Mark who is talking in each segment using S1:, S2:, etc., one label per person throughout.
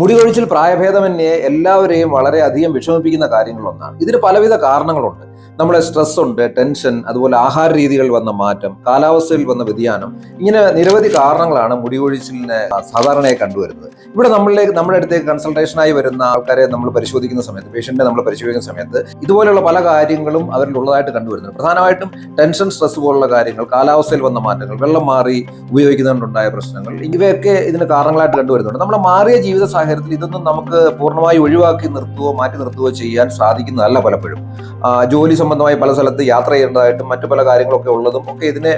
S1: മുടി കൊഴിച്ചിൽ പ്രായഭേദമന്യേ എല്ലാവരെയും വളരെയധികം വിഷമിപ്പിക്കുന്ന കാര്യങ്ങളൊന്നാണ്. ഇതിന് പലവിധ കാരണങ്ങളുണ്ട്. നമ്മുടെ സ്ട്രെസ് ഉണ്ട് ടെൻഷൻ അതുപോലെ ആഹാര രീതികളിൽ വന്ന മാറ്റം കാലാവസ്ഥയിൽ വന്ന വ്യതിയാനം. ഇങ്ങനെ നിരവധി കാരണങ്ങളാണ് മുടി കൊഴിച്ചിലിനെ സാധാരണയായി കണ്ടുവരുന്നത്. ഇവിടെ നമ്മളിലേക്ക് നമ്മുടെ അടുത്തേക്ക് കൺസൾട്ടേഷനായി വരുന്ന ആൾക്കാരെ നമ്മൾ പരിശോധിക്കുന്ന സമയത്ത് പേഷ്യന്റിനെ നമ്മൾ പരിശോധിക്കുന്ന സമയത്ത് ഇതുപോലെയുള്ള പല കാര്യങ്ങളും അവരിൽ ഉള്ളതായിട്ട് കണ്ടുവരുന്നുണ്ട്. പ്രധാനമായിട്ടും ടെൻഷൻ സ്ട്രെസ് പോലുള്ള കാര്യങ്ങൾ കാലാവസ്ഥയിൽ വന്ന മാറ്റങ്ങൾ വെള്ളം മാറി ഉപയോഗിക്കുന്നതുകൊണ്ടുണ്ടായ പ്രശ്നങ്ങൾ ഇവയൊക്കെ ഇതിന് കാരണങ്ങളായിട്ട് കണ്ടുവരുന്നുണ്ട്. നമ്മുടെ മാറിയ ജീവിത സാഹചര്യത്തിൽ ഇതൊന്നും നമുക്ക് പൂർണമായി ഒഴിവാക്കി നിർത്തുകയോ മാറ്റി നിർത്തുകയോ ചെയ്യാൻ സാധിക്കുന്നതല്ല പലപ്പോഴും. ജോലി സംബന്ധമായി പല സ്ഥലത്ത് യാത്ര ചെയ്യേണ്ടതായിട്ടും മറ്റു പല കാര്യങ്ങളൊക്കെ ഉള്ളതും ഒക്കെ ഇതിനെ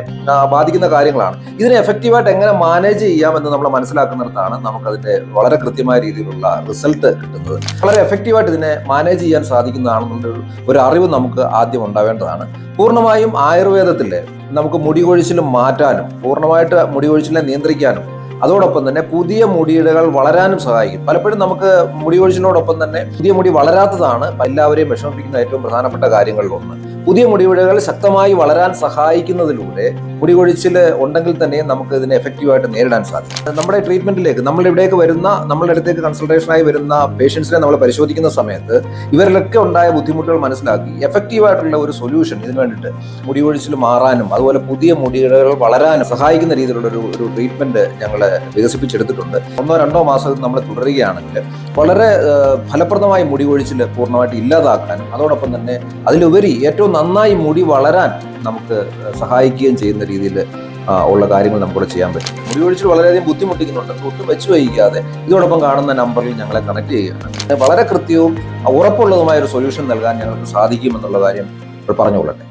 S1: ബാധിക്കുന്ന കാര്യങ്ങളാണ്. ഇതിനെ എഫക്റ്റീവായിട്ട് എങ്ങനെ മാനേജ് ചെയ്യാമെന്ന് നമ്മൾ മനസ്സിലാക്കുന്നിടത്താണ് നമുക്കതിന്റെ വളരെ കൃത്യമായ രീതിയിലുള്ള റിസൾട്ട് കിട്ടുന്നത്. വളരെ എഫക്റ്റീവായിട്ട് ഇതിനെ മാനേജ് ചെയ്യാൻ സാധിക്കുന്നതാണെന്നുള്ള ഒരു അറിവ് നമുക്ക് ആദ്യം ഉണ്ടാവേണ്ടതാണ്. പൂർണമായും ആയുർവേദത്തിലെ നമുക്ക് മുടി കൊഴിച്ചിൽ മാറ്റാനും പൂർണമായിട്ട് മുടി കൊഴിച്ചിലിനെ നിയന്ത്രിക്കാനും അതോടൊപ്പം തന്നെ പുതിയ മുടിയിടകൾ വളരാനും സഹായിക്കും. പലപ്പോഴും നമുക്ക് മുടി ഒഴിച്ചതിനോടൊപ്പം തന്നെ പുതിയ മുടി വളരാത്തതാണ് എല്ലാവരെയും വിഷമിപ്പിക്കുന്ന ഏറ്റവും പ്രധാനപ്പെട്ട കാര്യങ്ങളിൽ ഒന്ന് പുതിയ മുടിവിഴകൾ ശക്തമായി വളരാൻ സഹായിക്കുന്നതിലൂടെ മുടികൊഴിച്ചിൽ ഉണ്ടെങ്കിൽ തന്നെ നമുക്ക് ഇതിനെ എഫക്റ്റീവായിട്ട് നേരിടാൻ സാധിക്കും. നമ്മുടെ ട്രീറ്റ്മെന്റിലേക്ക് നമ്മൾ ഇവിടേക്ക് വരുന്ന നമ്മളുടെ അടുത്തേക്ക് കൺസൾട്ടേഷനായി വരുന്ന പേഷ്യൻസിനെ നമ്മൾ പരിശോധിക്കുന്ന സമയത്ത് ഇവരിലൊക്കെ ഉണ്ടായ ബുദ്ധിമുട്ടുകൾ മനസ്സിലാക്കി എഫക്റ്റീവായിട്ടുള്ള ഒരു സൊല്യൂഷൻ ഇതിന് വേണ്ടിയിട്ട് മുടികൊഴിച്ചിൽ മാറാനും അതുപോലെ പുതിയ മുടികൾ വളരാനും സഹായിക്കുന്ന രീതിയിലുള്ള ഒരു ഒരു ട്രീറ്റ്മെന്റ് ഞങ്ങൾ വികസിപ്പിച്ചെടുത്തിട്ടുണ്ട്. ഒന്നോ രണ്ടോ മാസം നമ്മൾ തുടരുകയാണെങ്കിൽ വളരെ ഫലപ്രദമായി മുടികൊഴിച്ചിൽ പൂർണമായിട്ട് ഇല്ലാതാക്കാനും അതോടൊപ്പം തന്നെ അതിലുപരി ഏറ്റവും നന്നായി മുടി വളരാൻ നമുക്ക് സഹായിക്കുകയും ചെയ്യുന്ന രീതിയിൽ ഉള്ള കാര്യങ്ങൾ നമുക്കിവിടെ ചെയ്യാൻ പറ്റും. മുടി ഒഴിച്ചിൽ വളരെയധികം ബുദ്ധിമുട്ടിക്കുന്നുണ്ട്. ഒട്ടും വെച്ച് വഹിക്കാതെ ഇതോടൊപ്പം കാണുന്ന നമ്പറിൽ ഞങ്ങളെ കണക്ട് ചെയ്യുകയാണ്. വളരെ കൃത്യവും ഉറപ്പുള്ളതുമായ ഒരു സൊല്യൂഷൻ നൽകാൻ ഞങ്ങൾക്ക് സാധിക്കുമെന്നുള്ള കാര്യം ഇപ്പോൾ പറഞ്ഞുകൊള്ളട്ടെ.